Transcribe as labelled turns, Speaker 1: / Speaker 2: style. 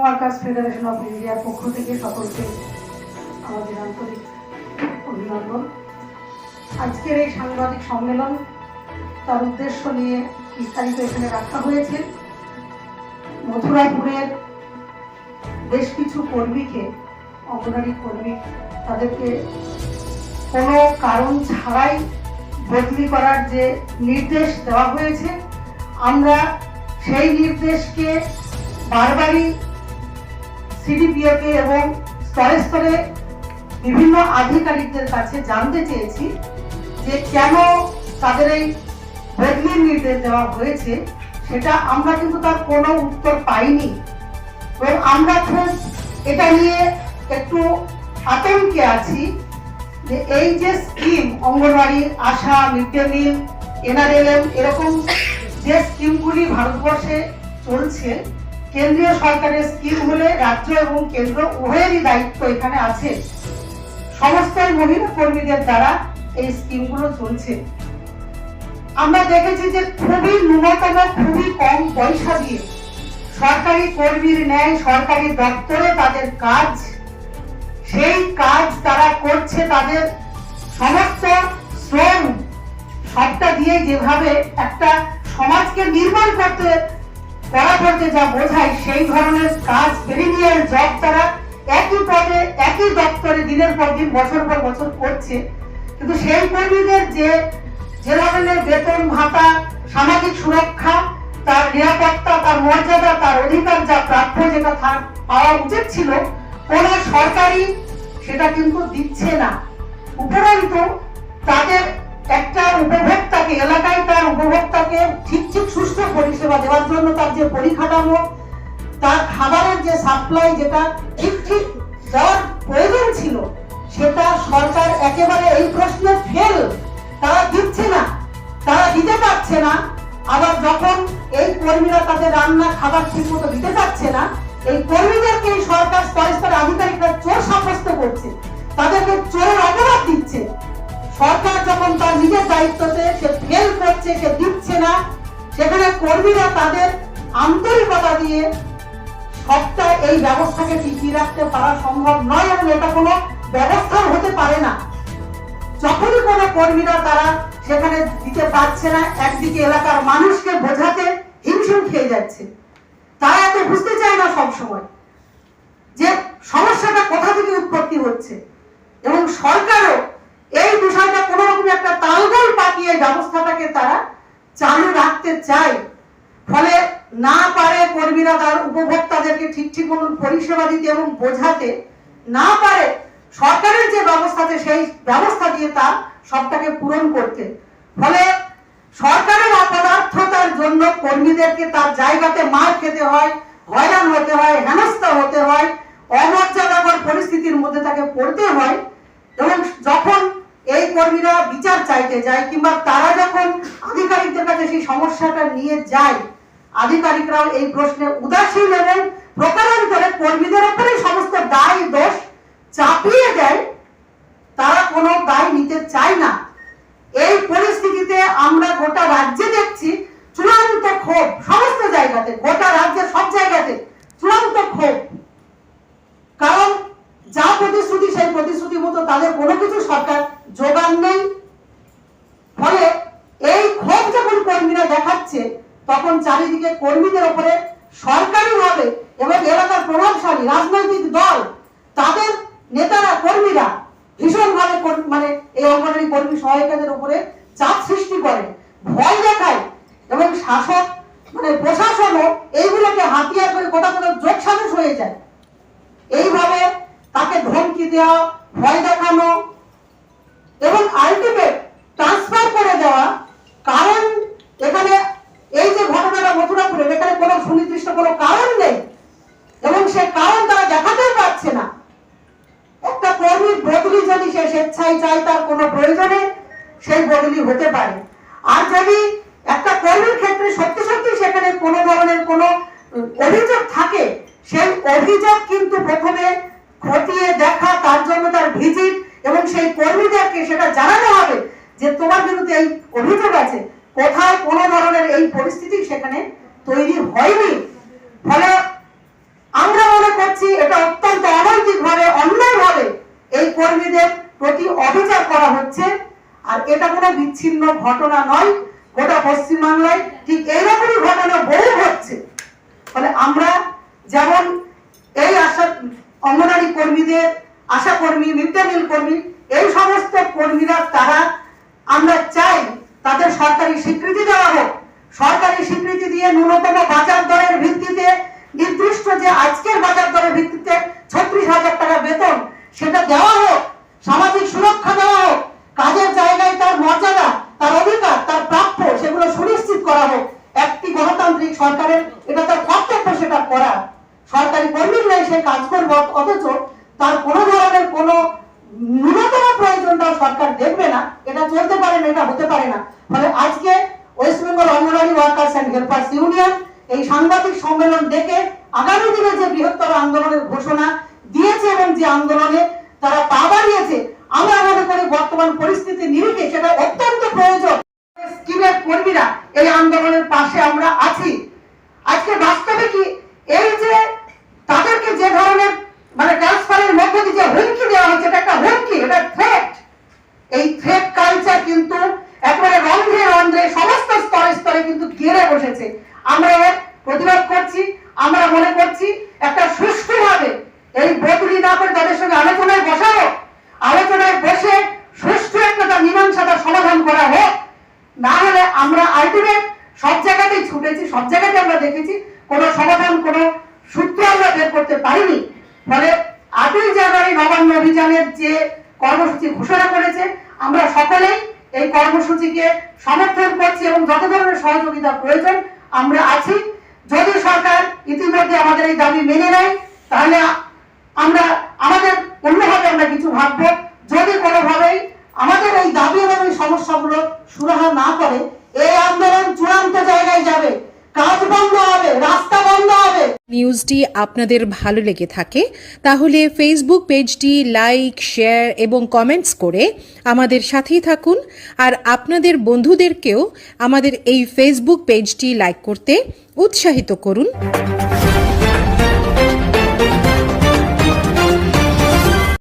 Speaker 1: Workers federation of ইন্ডিয়ার পক্ষ থেকে সকলকে আমাদের আন্তরিক অভিনন্দন। আজকের এই সাংবাদিক সম্মেলন তার উদ্দেশ্য নিয়ে বিস্তারিত এখানে রাখা হয়েছে। মথুরাপুরের বেশ কিছু কর্মীকে অঙ্গনারী কর্মী, তাদেরকে কোনো কারণ ছাড়াই বদলি করার যে নির্দেশ দেওয়া হয়েছে, আমরা সেই নির্দেশকে বারবারই সিডিপিওকে এবং স্তরে স্তরে বিভিন্ন আধিকারিকদের কাছে জানতে চেয়েছি যে কেন তাদের এই বদলির নির্দেশ দেওয়া হয়েছে, সেটা আমরা কিন্তু তার কোনো উত্তর পাইনি। এবং আমরা খুব এটা নিয়ে একটু আতঙ্কে আছি যে এই যে scheme anganwadi, ASHA mid day meal N R L M এরকম যে স্কিমগুলি ভারতবর্ষে চলছে কেন্দ্রীয় সরকারের স্কিম হলে রাজ্য এবং কেন্দ্র উভয়েরই দায়িত্ব এখানে আছে। সমস্ত মহিলা কর্মীদের দ্বারা এই স্কিমগুলো চলছে। আমরা দেখেছি যে খুবই ন্যূনতম, খুবই কম পয়সা দিয়ে সরকারি কর্মীর ন্যায়, সরকারি দপ্তরে তাদের কাজ, সেই কাজ তারা করছে তাদের সমস্ত শ্রম, সবটা দিয়ে যেভাবে একটা সমাজকে নির্মাণ করতে করা করতে যা বোঝায়, সেই ধরনের কাজ পেরিনিয়ার জব তারা একই পদে, একই দপ্তরে দিনের পর দিন, বছর পর বছর করছে। কিন্তু সেই কর্মীদের যে যে ধরনের বেতন ভাতা, সামাজিক সুরক্ষা, তার নিরাপত্তা, তার মর্যাদা, তার অধিকার যা প্রাপ্য যেটা পাওয়া উচিত ছিল, কোন সরকারি সেটা কিন্তু দিচ্ছে না। উপরন্তু তাদের একটা উপভোক্তাকে, এলাকায় তার উপভোক্তাকে ঠিক ঠিক সুস্থ পরিষেবা দেওয়ার জন্য তার যে পরিকাঠামো, তার খাবারের যে সাপ্লাই যেটা ঠিক ঠিক দেওয়ার প্রয়োজন ছিল, সেটা সরকার একেবারে এই প্রশ্নে ফেল তারা দিচ্ছে না, তারা দিতে পারছে না। আবার যখন এই কর্মীরা তাদের রান্না, খাবার ঠিক মতো দিতে পারছে না, এই কর্মীদেরকে সরকার স্তরে স্তরে আধিকারিকরা চোর সাব্যস্ত করছে। তাদেরকে চোর অপরাধ দিচ্ছে। সরকার যখন তার নিজের দায়িত্বতে সে ফেল করছে, সে দিচ্ছে না, সেখানে কর্মীরা তাদের আন্তরিকতা দিয়ে সবটা এই ব্যবস্থাকে টিকিয়ে রাখতে পারা সম্ভব নয় এবং এটা কোনো ব্যবস্থা হতে পারে না। যখনই কোনো কর্মীরা তারা সেখানে দিতে পারছে না, একদিকে এলাকার মানুষকে বোঝাতে হিমশিম খেয়ে যাচ্ছে। তারা এত বুঝতে চায় না সব সময় যে সমস্যাটা কোথা থেকে উৎপত্তি হচ্ছে। এবং সরকারও এই বিষয়টা কোনো রকম একটা তালগোল পাকিয়ে ব্যবস্থাটাকে তারা চালু রাখতে চায়। ফলে না পারে কর্মীরা তার উপভোক্তাদেরকে ঠিক ঠিক পরিষেবা দিতে এবং বোঝাতে, না পারে সরকারের যে ব্যবস্থাতে সেই ব্যবস্থা দিয়ে তার সবটাকে পূরণ করতে। ফলে সরকারের অপদার্থতার জন্য কর্মীদেরকে তার জায়গাতে মার খেতে হয়, হয়রান হতে হয়, হেনস্থা হতে হয়, অমর্যাদাকর পরিস্থিতির মধ্যে তাকে পড়তে হয় এবং যখন এই কর্মীরা বিচার চাইতে যায় কিংবা তারা যখন আধিকারিকদের কাছে সেই সমস্যাটা নিয়ে যায়, আধিকারিকরাও এই প্রশ্নে উদাসীন এবং প্রকারান্তরে কর্মীদের উপরে সমস্ত দায়, দোষ চাপিয়ে দেয়, তারা কোনো দায় নিতে চায় না। এই পরিস্থিতিতে আমরা গোটা রাজ্যে দেখছি চূড়ান্ত ক্ষোভ সমস্ত জায়গাতে গোটা রাজ্যের সব জায়গাতে চূড়ান্ত ক্ষোভ কারণ যা প্রতিশ্রুতি সেই প্রতিশ্রুতি মতো তাদের কোনো কিছু সরকার যোগান নেই ফলে এই ক্ষোভ যখন কর্মীরা দেখাচ্ছে তখন চারিদিকে কর্মীদের উপরে সরকারিভাবে এবং এলাকার প্রভাবশালী রাজনৈতিক দল, তাদের নেতারা, কর্মীরা ভীষণভাবে মানে এই অঙ্গনারী কর্মী সহায়িকাদের উপরে চাপ সৃষ্টি করে, ভয় দেখায় এবং শাসক মানে প্রশাসনও এইগুলোকে হাতিয়ার করে কোথাও কোথাও যোগ সাজস হয়ে যায়। এইভাবে তাকে ধমকি দেওয়া, ভয় দেখানো এবং আলটিমেট ট্রান্সফার করে দেওয়া, কারণ এখানে এই যে ঘটনাটা মথুরাপুরের এখানে কোনো সুনির্দিষ্ট কোনো কারণ নেই। এবং সে কারণ তারা দেখাতেও পারছে না। একটা কর্মীর বদলি যদি সে স্বেচ্ছায় চায়, তার কোনো প্রয়োজনে সেই বদলি হতে পারে। আর যদি একটা কর্মীর ক্ষেত্রে সত্যি সত্যি সেখানে কোনো ধরনের কোনো অভিযোগ থাকে, সেই অভিযোগ কিন্তু প্রথমে খতিয়ে দেখা, তার জন্য তার ভিজিট এবং সেই কর্মীদেরকে সেটা জানানো হবে যে তোমার বিরুদ্ধে এই অভিযোগ আছে। কোথায় কোনো ধরনের এই পরিস্থিতি সেখানে তৈরি হয়নি। ফলে আমরা মনে করছি এটা অত্যন্ত অনৈতিক ভাবে অন্যায় ভাবে এই কর্মীদের প্রতি অবিচার করা হচ্ছে। আর এটা কোনো বিচ্ছিন্ন ঘটনা নয়, গোটা পশ্চিমবাংলায় ঠিক এইরকমই ঘটনা বহু হচ্ছে ফলে আমরা যেমন এই আশা, অঙ্গনারী কর্মীদের, আশা কর্মী মিড ডে কর্মী, এই সমস্ত কর্মীরা, তারা আমরা চাই তাদের সরকারি স্বীকৃতি দেওয়া হোক। সরকারি স্বীকৃতি দিয়ে ন্যূনতম বাজার দরের ভিত্তিতে, নির্দিষ্ট যে আজকের বাজার দরের ভিত্তিতে ছত্রিশ হাজার টাকা বেতন, সেটা দেওয়া হোক, সামাজিক সুরক্ষা দেওয়া হোক, কাজের জায়গায় তার মর্যাদা, তার অধিকার, তার প্রাপ্য, সেগুলো সুনিশ্চিত করা হোক। একটি গণতান্ত্রিক সরকারের এটা তার কর্তব্য, সেটা করা। সরকারি কর্মীর নেই সে কাজ করব, অথচ তার কোনো ধরনের কোনো ন্যূনতম প্রয়োজনটা সরকার দেখবে না। এটা চলতে পারে না, এটা হতে পারে না। ফলে আজকে West Bengal anganwadi workers and helpers union এই সাংবাদিক সম্মেলন ডেকে আগামী দিনে যে বৃহত্তর আন্দোলনের ঘোষণা দিয়েছে এবং যে আন্দোলনে তারা পা বাড়িয়েছে, আমরা মনে করি বর্তমান পরিস্থিতি নিরিখে সেটা অত্যন্ত প্রয়োজন স্কিমের কর্মীরা এই আন্দোলনের পাশে আমরা আছি আজকে বাস্তবে কি এই যে তাদেরকে যে ধরনের মানে ট্রান্সফারের মধ্য দিয়ে যে হুমকি দেওয়া হচ্ছে এটা একটা হুমকি এটা থ্রেট এই থ্রেট কালচার কিন্তু একেবারে রন্ধ্রে রন্ধ্রে সমস্ত স্তরে স্তরে কিন্তু বসেছে আমরা প্রতিবাদ করছি, আমরা মনে করছি একটা সুষ্ঠুভাবে এই বদলি না করে তাদের সঙ্গে আলোচনায় বসা হোক আলোচনায় বসে সুষ্ঠু একটা তার মীমাংসাটা সমাধান করা হোক। না হলে আমরা আলটিমেট সব জায়গাতেই ছুটেছি, সব জায়গাতে আমরা দেখেছি, কোনো সমাধান, কোনো সূত্র আমরা বের করতে পারিনি। ফলে আটই জানুয়ারি নবান্ন অভিযানের যে কর্মসূচি ঘোষণা করেছে, আমরা সকলেই এই কর্মসূচিকে সমর্থন করছি এবং যত ধরনের সহযোগিতা প্রয়োজন, আমরা আছি। যদি সরকার ইতিমধ্যে আমাদের এই দাবি মেনে নেয়, তাহলে আমরা আমাদের অন্যভাবে আমরা কিছু ভাববো। যদি কোনোভাবেই আমাদের এই দাবি এবং এই সমস্যাগুলো সুরাহা না করে এই আন্দোলন চূড়ান্ত জায়গায় যাবে কাজ বন্ধ হবে, রাস্তা বন্ধ হবে।
Speaker 2: নিউজটি আপনাদের ভালো লেগে থাকে, তাহলে ফেসবুক পেজটি লাইক শেয়ার এবং কমেন্টস করে আমাদের সাথেই থাকুন, আর আপনাদের বন্ধুদেরকেও আমাদের এই ফেসবুক পেজটি লাইক করতে উৎসাহিত করুন।